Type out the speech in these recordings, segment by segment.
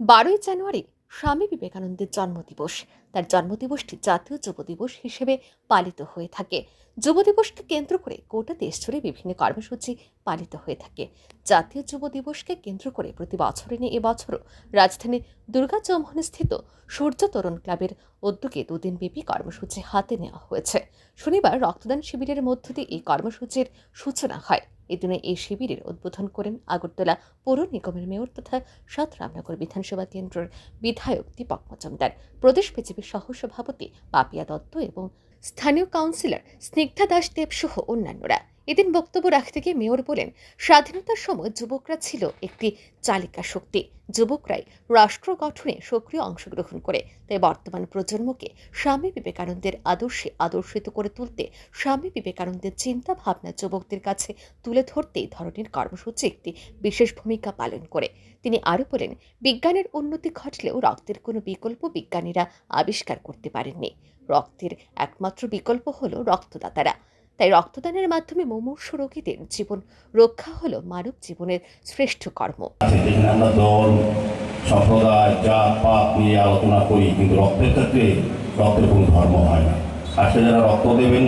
বারোই জানুয়ারি স্বামী বিবেকানন্দের জন্মদিবস। তার জন্মদিবসটি জাতীয় যুব দিবস হিসেবে পালিত হয়ে থাকে। যুব দিবসকে কেন্দ্র করে গোটা দেশ জুড়ে বিভিন্ন কর্মসূচি পালিত হয়ে থাকে। জাতীয় যুব দিবসকে কেন্দ্র করে প্রতি বছরে নিয়ে এবছরও রাজধানী দুর্গা চৌমহন স্থিত সূর্য তরুণ ক্লাবের উদ্যোগে দুদিন ব্যাপী কর্মসূচি হাতে নেওয়া হয়েছে। শনিবার রক্তদান শিবিরের মধ্য দিয়ে এই কর্মসূচির সূচনা হয়। এদিনে এই শিবিরের উদ্বোধন করেন আগরতলা পৌর নিগমের মেয়র তথা সাত রামনগর বিধানসভা কেন্দ্রের বিধায়ক দীপক মজুমদার, প্রদেশ বিজেপির সহ সভাপতি পাপিয়া দত্ত এবং স্থানীয় কাউন্সিলর স্নিগ্ধা দাস দেব সহ অন্যান্যরা। এদিন বক্তব্য রাখতে গিয়ে মেয়র বলেন, স্বাধীনতার সময় যুবকরা ছিল একটি চালিকা শক্তি। যুবকরাই রাষ্ট্র গঠনে সক্রিয় অংশগ্রহণ করে। তাই বর্তমান প্রজন্মকে স্বামী বিবেকানন্দের আদর্শে আদর্শিত করে তুলতে, স্বামী বিবেকানন্দের চিন্তা ভাবনা যুবকদের কাছে তুলে ধরতে এই ধরনের কর্মসূচি একটি বিশেষ ভূমিকা পালন করে। তিনি আরও বলেন, বিজ্ঞানের উন্নতি ঘটলেও রক্তের কোনো বিকল্প বিজ্ঞানীরা আবিষ্কার করতে পারেননি। রক্তের একমাত্র বিকল্প হলো রক্তদাতারা। তাই রক্তদানের মাধ্যমে মুমূর্ষু রোগীদের জীবন রক্ষা হলো মানব জীবনের শ্রেষ্ঠ কর্ম। আমরা দল, সম্প্রদায়, জাত, পাত নিয়ে আলোচনা করি, কিন্তু রক্তের ক্ষেত্রে রক্তের কোনো ধর্ম হয় না। আজকে যারা রক্ত দেবেন,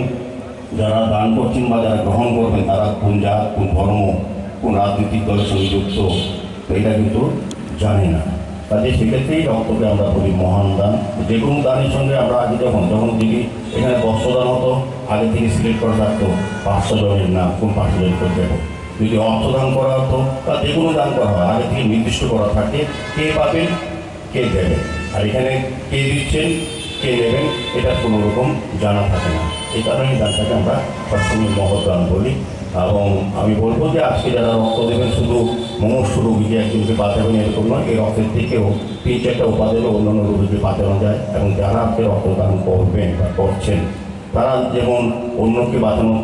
যারা দান করছেন বা যারা গ্রহণ করবেন, তারা কোন জাত, কোন ধর্ম, কোন রাজনৈতিক দলের সঙ্গে যুক্ত এটা কিন্তু জানি না। কাজে সেক্ষেত্রেই রক্তকে আমরা বলি মহান দান। যে কোনো দানের সঙ্গে আমরা আগে যখন যখন দেখি এখানে বস্ত্রদান হতো, আগে থেকে সিলেক্ট করা থাকতো পাঁচশো জনের নাম কোন পাঁচশো জন করে দেবো যদি অর্থদান করা হতো, বা যে কোনো দান করা হয়, আগে থেকে নির্দিষ্ট করা থাকে, কে পাবেন, কে দেবেন। আর এখানে কে দিচ্ছেন, কে নেবেন, এটা কোনো রকম জানা থাকে না। এই কারণে গানটাকে আমরা সবসময় মহৎ দান বলি। এবং আমি বলব যে আজকে যারা রক্ত দেবেন, শুধু মনুষ্য রোগীকে একজনকে বাঁচাবেন এরকম নয়, এই রক্তের থেকেও তিন চারটা উপাদেরও অন্যান্য রোগীকে বাঁচানো যায়। এবং যারা আপনি রক্তদান করবেন বা করছেন তারা যেমন অন্যকে বাঁচানোর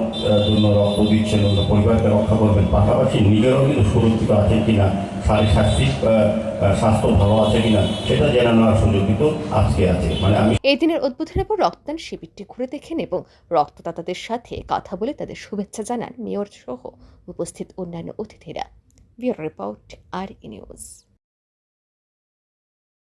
জন্য রক্ত দিচ্ছেন অন্য পরিবারকে রক্ষা করবেন পাশাপাশি নিজেরও কিন্তু সুরক্ষিত আছেন কিনা আহ, আহ, স্বাস্থ্য ভালো আছে কিনা সেটা জেনে নেওয়ার সুযোগ কিন্তু আজকে আছে। মানে আমি এই দিনের উদ্বোধনের পর রক্তদান শিবিরটি ঘুরে দেখেন এবং রক্তদাতাদের সাথে কথা বলে তাদের শুভেচ্ছা জানান মেয়র সহ উপস্থিত অন্যান্য অতিথিরা। ব্যুরো রিপোর্ট আর নিউজ।